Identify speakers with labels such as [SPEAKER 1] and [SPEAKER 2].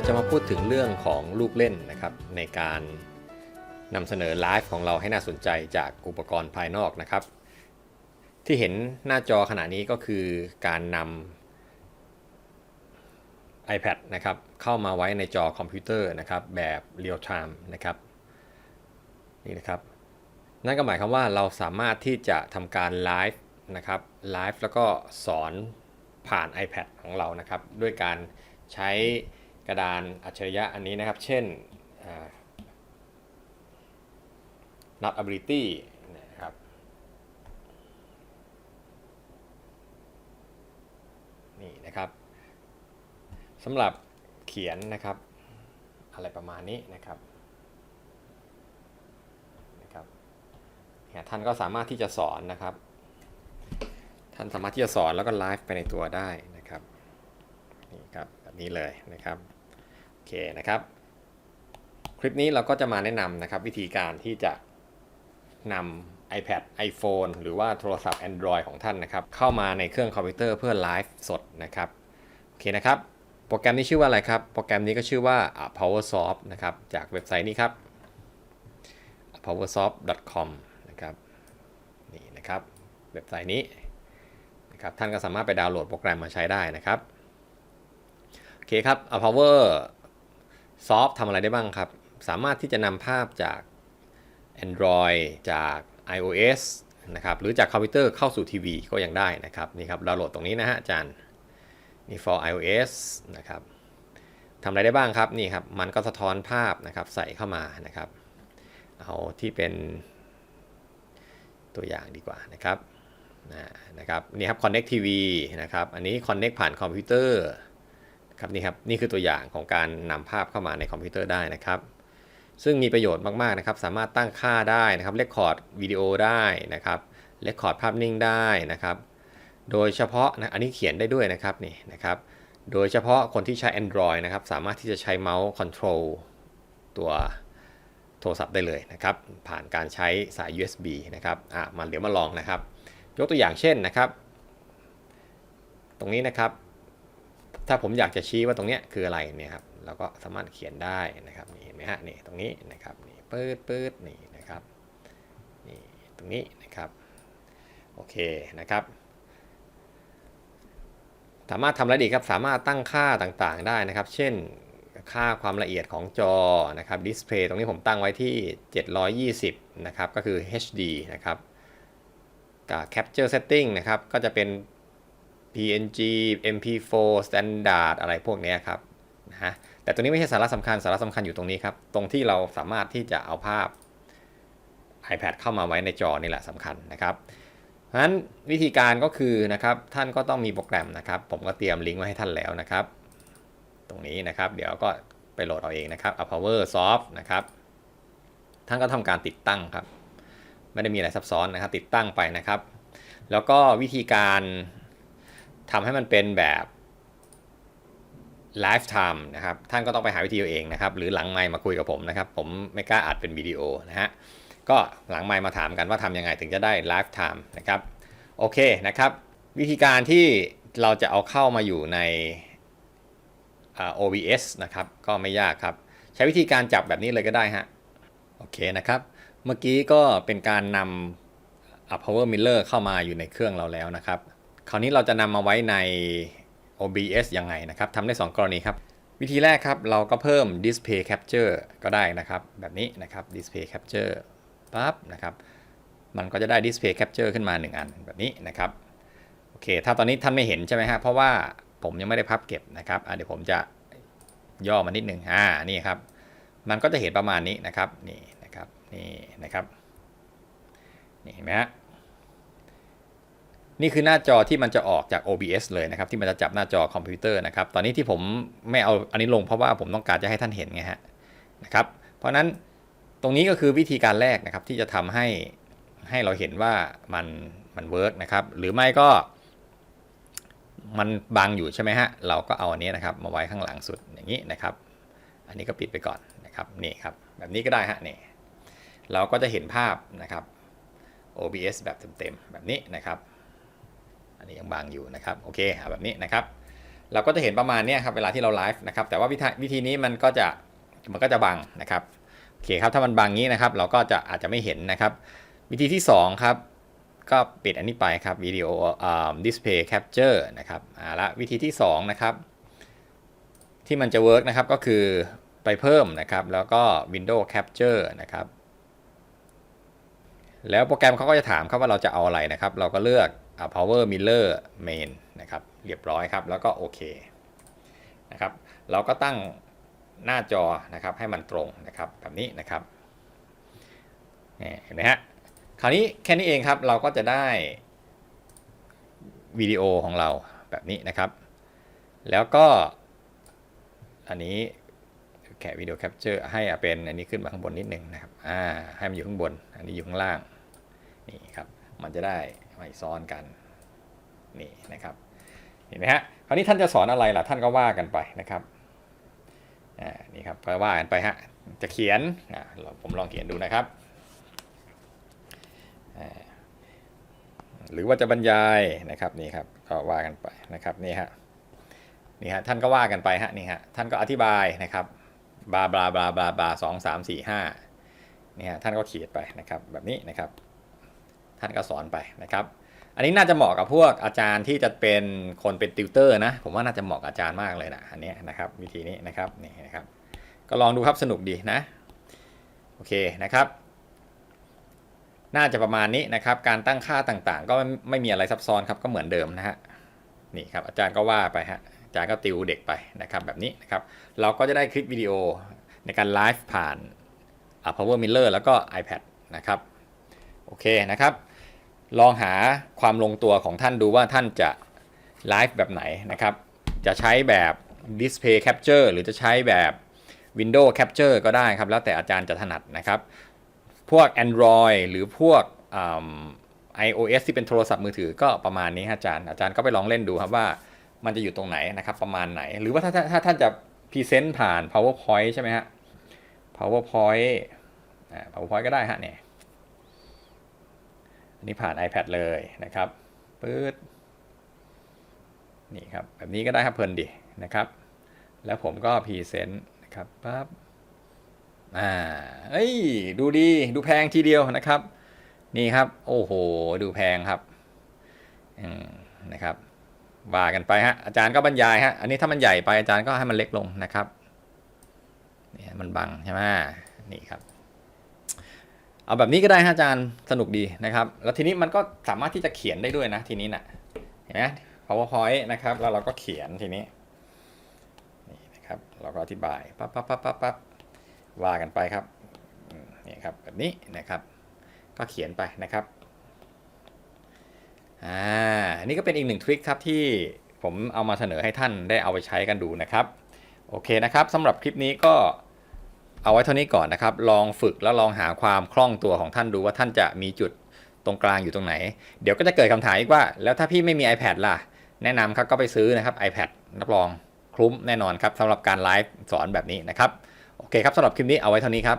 [SPEAKER 1] เราจะมาพูดถึงเรื่องของลูกเล่นนะครับ ในการนำเสนอไลฟ์ของเราให้น่าสนใจจากอุปกรณ์ภายนอกนะครับ ที่เห็นหน้าจอขณะนี้ก็คือการนำ iPad นะครับเข้ามาไว้ในจอคอมพิวเตอร์นะครับแบบเรียลไทม์นะครับนี่นะครับนั่นก็หมายความว่าเราสามารถที่จะทำการไลฟ์นะครับไลฟ์แล้วก็สอนผ่าน iPad ของเรานะครับ ด้วยการใช้ ระดานอัจฉริยะอันนี้นะครับ เช่น not ability นะครับนี่นะครับสำหรับเขียนนะครับ อะไรประมาณนี้นะครับนะครับเนี่ยท่านก็สามารถที่จะสอนนะครับ ท่านสามารถที่จะสอนแล้วก็ไลฟ์ไปในตัวได้นะครับนี่ครับแบบนี้เลยนะครับ เคนะครับ คลิปนี้เราก็จะมาแนะนำนะครับ วิธีการที่จะนำ iPad iPhone หรือว่าโทรศัพท์ Android ของท่านนะครับ เข้ามาในเครื่องคอมพิวเตอร์เพื่อไลฟ์สดนะครับ โอเคนะครับ โปรแกรมนี้ชื่อว่าอะไรครับ โปรแกรมนี้ก็ชื่อว่า PowerSoft นะครับ จากเว็บไซต์นี้ครับ powersoft.com นะครับ นี่นะครับ เว็บไซต์นี้นะครับท่านก็สามารถไปดาวน์โหลดโปรแกรมมาใช้ได้นะครับ โอเคครับ Power PowerSoft ทำอะไรได้บ้างครับ สามารถที่จะนำภาพจาก Android จาก iOS นะครับหรือจากคอมพิวเตอร์เข้าสู่ทีวีก็ยังได้นะครับนี่ครับดาวน์โหลดตรงนี้นะฮะอาจารย์นี่ for iOS นะครับทำอะไรได้บ้างครับนี่ครับมันก็สะท้อนภาพนะครับใส่เข้ามานะครับ เอาที่เป็นตัวอย่างดีกว่านะครับนะครับนี่ครับ Connect TV นะครับอันนี้ Connect ผ่านคอมพิวเตอร์ ครับนี่ครับนี่คือตัวอย่างของการนำภาพเข้ามาในคอมพิวเตอร์ได้นะครับ ซึ่งมีประโยชน์มากๆนะครับ สามารถตั้งค่าได้นะครับเลคคอร์ดวิดีโอได้นะครับเลคคอร์ดภาพนิ่งได้นะครับ โดยเฉพาะนะอันนี้เขียนได้ด้วยนะครับนี่นะครับ โดยเฉพาะคนที่ใช้ Android นะครับ สามารถที่จะใช้เมาส์คอนโทรลตัวโทรศัพท์ได้เลยนะครับ ผ่านการใช้สาย USB นะครับอะมาเดี๋ยวมาลองนะครับ ยกตัวอย่างเช่นนะครับ ตรงนี้นะครับ ถ้าผมอยากจะชี้ว่าตรงเนี้ยคืออะไรเนี่ยครับเราก็สามารถเขียนได้นะครับนี่เห็นไหมฮะนี่ตรงนี้นะครับนี่ปืดปืดนี่นะครับนี่ตรงนี้นะครับโอเคนะครับ สามารถทำอะไรดีครับสามารถตั้งค่าต่างๆได้นะครับ เช่นค่าความละเอียดของจอนะครับดิสเพย์ตรงนี้ผมตั้งไว้ที่ 720 นะครับ ก็คือ HD นะครับกับ Capture Setting นะครับ ก็จะเป็น PNG MP4 Standard อะไรพวกนี้ครับนะฮะแต่ตัวนี้ไม่ใช่สาระสำคัญสาระสำคัญอยู่ตรงนี้ครับ ตรงที่เราสามารถที่จะเอาภาพ iPad เข้ามาไว้ในจอนี่แหละสำคัญนะครับเพราะฉะนั้นวิธีการก็คือนะครับท่านก็ต้องมีโปรแกรมนะครับ ผมก็เตรียมลิงก์ไว้ให้ท่านแล้วนะครับ ตรงนี้นะครับเดี๋ยวก็ไปโหลดเอาเองนะครับ a Power Soft นะครับท่านก็ทำการติดตั้งครับ ไม่ได้มีอะไรซับซ้อนนะครับ ติดตั้งไปนะครับ แล้วก็วิธีการ ทำให้มันเป็นแบบไลฟ์ไทม์นะครับ ท่านก็ต้องไปหาวิธีเอาเองนะครับ หรือหลังไมค์มาคุยกับผมนะครับ ผมไม่กล้าอัดเป็นวิดีโอนะฮะ ก็หลังไมค์มาถามกันว่าทำยังไงถึงจะได้ไลฟ์ไทม์นะครับ โอเคนะครับ วิธีการที่เราจะเอาเข้ามาอยู่ใน OBS นะครับ ก็ไม่ยากครับ ใช้วิธีการจับแบบนี้เลยก็ได้ฮะ โอเคนะครับ เมื่อกี้ก็เป็นการนำ Power Miller เข้ามาอยู่ในเครื่องเราแล้วนะครับ คราวนี้เราจะนำมาไว้ใน OBS ยังไงนะครับทำได้ 2 กรณีครับ วิธีแรกครับ เราก็เพิ่ม Display Capture ก็ได้นะครับ แบบนี้นะครับ Display Capture ปั๊บนะครับ มันก็จะได้ Display Capture ขึ้นมา 1 อันแบบนี้นะครับโอเค ถ้าตอนนี้ท่านไม่เห็นใช่ไหมฮะเพราะว่าผมยังไม่ได้พับเก็บนะครับเดี๋ยวผมจะย่อมานิดนึงอ่านี่ครับ มันก็จะเห็นประมาณนี้นะครับนี่นะครับนี่นะครับนี่เห็นไหมฮะ นี่คือหน้าจอที่มันจะออกจาก OBS เลยนะครับ ที่มันจะจับหน้าจอคอมพิวเตอร์นะครับ ตอนนี้ที่ผมไม่เอาอันนี้ลงเพราะว่าผมต้องการจะให้ท่านเห็นไงฮะนะครับ เพราะนั้นตรงนี้ก็คือวิธีการแรกนะครับ ที่จะทำให้ให้เราเห็นว่ามันมันเวิร์กนะครับ หรือไม่ก็ มันบังอยู่ใช่ไหมฮะ เราก็เอาอันนี้นะครับ มาไว้ข้างหลังสุดอย่างนี้นะครับ อันนี้ก็ปิดไปก่อนนะครับนี่ครับ แบบนี้ก็ได้ฮะนี่เราก็จะเห็นภาพนะครับ OBS แบบเต็มๆแบบนี้นะครับ อันนี้ยังบางอยู่นะครับโอเคเอาแบบนี้นะครับ เราก็จะเห็นประมาณนี้ครับเวลาที่เราไลฟ์นะครับแต่ว่าวิธีวิธีนี้มันก็จะมันก็จะบังนะครับโอเคครับถ้ามันบังงี้นะครับ เราก็จะอาจจะไม่เห็นนะครับ วิธีที่สองครับก็ปิดอันนี้ไปครับวิดีโออ่า display capture นะครับอ่าละวิธีที่สองนะครับที่มันจะเวิร์กนะครับก็คือไปเพิ่มนะครับ แล้วก็ window capture นะครับ แล้วโปรแกรมเขาก็จะถามครับว่าเราจะเอาอะไรนะครับ เราก็เลือก power miller main นะครับเรียบร้อยครับ แล้วก็โอเคนะครับเราก็ตั้งหน้าจอนะครับให้มันตรงนะครับแบบนี้นะครับเห็นไหมฮะคราวนี้แค่นี้เองครับเราก็จะได้วิดีโอของเราแบบนี้นะครับ แล้วก็อันนี้แค่วิดีโอแคปเจอร์ให้เป็นอันนี้ขึ้นมาข้างบนนิดนึงนะครับอ่าให้มันอยู่ข้างบน อันนี้อยู่ข้างล่างนี่ครับ มันจะได้ไม่ซ้อนกันนี่นะครับเห็นไหมฮะคราวนี้ท่านจะสอนอะไรล่ะท่านก็ว่ากันไปนะครับอ่านี่ครับก็ว่ากันไปฮะจะเขียนอ่าผมลองเขียนดูนะครับหรือว่าจะบรรยายนะครับนี่ครับก็ว่ากันไปนะครับนี่ฮะนี่ฮะท่านก็ว่ากันไปฮะนี่ฮะท่านก็อธิบายนะครับบลาบลาบลาบลาบลาสองสามสี่ห้านี่ฮะท่านก็เขียนไปนะครับแบบนี้นะครับ ท่านก็สอนไปนะครับ อันนี้น่าจะเหมาะกับพวกอาจารย์ที่จะเป็นคนเป็นติวเตอร์นะ ผมว่าน่าจะเหมาะกับอาจารย์มากเลยนะอันนี้นะครับวิธีนี้นะครับนี่นะครับ ก็ลองดูครับสนุกดีนะโอเคนะครับ น่าจะประมาณนี้นะครับ การตั้งค่าต่างๆ ก็ไม่มีอะไรซับซ้อนครับก็เหมือนเดิมนะฮะนี่ครับอาจารย์ก็ว่าไปฮะอาจารย์ก็ติวเด็กไปนะครับแบบนี้นะครับ เราก็จะได้คลิปวิดีโอในการไลฟ์ผ่าน Power Miller แล้วก็ iPad นะครับ โอเคนะครับ ลองหาความลงตัวของท่านดูว่าท่านจะไลฟ์แบบไหนนะครับ จะใช้แบบ Display Capture หรือจะใช้แบบ Window Capture ก็ได้ครับ แล้วแต่อาจารย์จะถนัดนะครับ พวก Android หรือพวกอ iOS ที่เป็นโทรศัพท์มือถือก็ประมาณนี้ฮะอาจารย์ อาจารย์ก็ไปลองเล่นดูครับว่ามันจะอยู่ตรงไหนนะครับ ประมาณไหน หรือว่าถ้าถ้าท่านจะพรีเซนต์ผ่าน PowerPoint ใช่ไหมฮะ PowerPoint PowerPoint ก็ได้ฮะเนี่ย อันนี้ผ่าน iPad เลยนะครับปื๊ดนี่ครับแบบนี้ก็ได้ครับเพลินดีนะครับ แล้วผมก็พรีเซนต์นะครับปั๊บอ่าเอ้ยดูดีดูแพงทีเดียวนะครับ นี่ครับโอ้โหดูแพงครับอืมนะครับว่ากันไปฮะอาจารย์ก็บรรยายฮะอันนี้ถ้ามันใหญ่ไปอาจารย์ก็ให้มันเล็กลงนะครับนี่มันบังใช่ไหมนี่ครับ เอาแบบนี้ก็ได้ฮะอาจารย์สนุกดีนะครับ แล้วทีนี้มันก็สามารถที่จะเขียนได้ด้วยนะทีนี้นะ่ะเห็นไหม powerpoint นะครับ แล้วเราก็เขียนทีนี้นี่นะครับ เราก็อธิบายปั๊บปั๊บปั๊บปั๊บปั๊บว่ากันไปครับนี่ครับแบบนี้นะครับ ก็เขียนไปนะครับอ่านี่ก็เป็นอีกหนึ่งทริคครับที่ผมเอามาเสนอให้ท่านได้เอาไปใช้กันดูนะครับ โอเคนะครับสำหรับคลิปนี้ก็ เอาไว้เท่านี้ก่อนนะครับ ลองฝึกแล้วลองหาความคล่องตัวของท่านดูว่าท่านจะมีจุดตรงกลางอยู่ตรงไหน เดี๋ยวก็จะเกิดคำถามอีกว่า แล้วถ้าพี่ไม่มี iPad ล่ะ แนะนำครับก็ไปซื้อนะครับ iPad รับรองคลุ้มแน่นอนครับสำหรับการไลฟ์สอนแบบนี้นะครับ โอเคครับสำหรับคลิปนี้เอาไว้เท่านี้ครับ